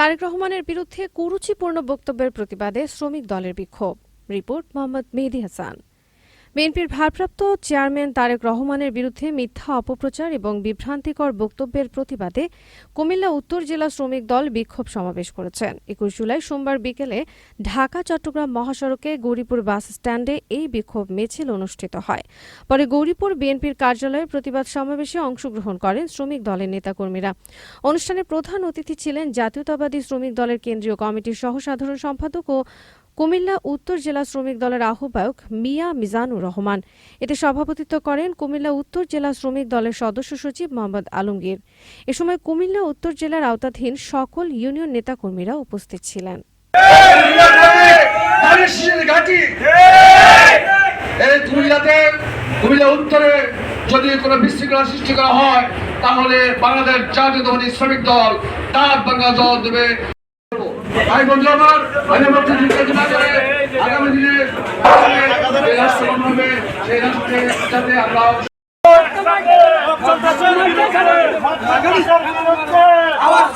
তারেক রহমানের বিরুদ্ধে কুরুচিপূর্ণ বক্তব্যের প্রতিবাদে শ্রমিক দলের বিক্ষোভ। রিপোর্ট মোহাম্মদ মেহেদি হাসান। বিএনপির ভারপ্রাপ্ত চেয়ারম্যান তারেক রহমানের বিরুদ্ধে মিথ্যা অপপ্রচার এবং বিভ্রান্তিকর বক্তব্যের প্রতিবাদে কুমিল্লা উত্তর জেলা শ্রমিক দল বিক্ষোভ সমাবেশ করেছেন। একুশ জুলাই সোমবার বিকেলে ঢাকা, চট্টগ্রাম মহাসড়কে গৌরীপুর বাস স্ট্যান্ডে এই বিক্ষোভ মিছিল অনুষ্ঠিত হয়। পরে গৌরীপুর বিএনপির কার্যালয়ে প্রতিবাদ সমাবেশে অংশগ্রহণ করেন শ্রমিক দলের নেতাকর্মীরা। অনুষ্ঠানে প্রধান অতিথি ছিলেন জাতীয়তাবাদী শ্রমিক দলের কেন্দ্রীয় কমিটির সহ সাধারণ সম্পাদক ও কুমিল্লা উত্তর জেলা শ্রমিক দলের আহ্বায়ক মিয়া মিজানুর রহমান। এতে সভাপতিত্ব করেন কুমিল্লা উত্তর জেলা শ্রমিক দলের সদস্য সচিব মোহাম্মদ আলমগীর। এ সময় কুমিল্লা উত্তর জেলার আওতাধীন সকল ইউনিয়ন নেতাকর্মীরা উপস্থিত ছিলেন। কুমিল্লা উত্তরে যদি কোনো বিশৃঙ্খলা সৃষ্টি করা হয়, তাহলে বাংলাদেশ জাতীয়তাবাদী শ্রমিক দল তার বাংলা দল দেবে। বন্ধু আমার, আমি আমার করবে সেই রাষ্ট্রের সাথে আমরা আওয়াজ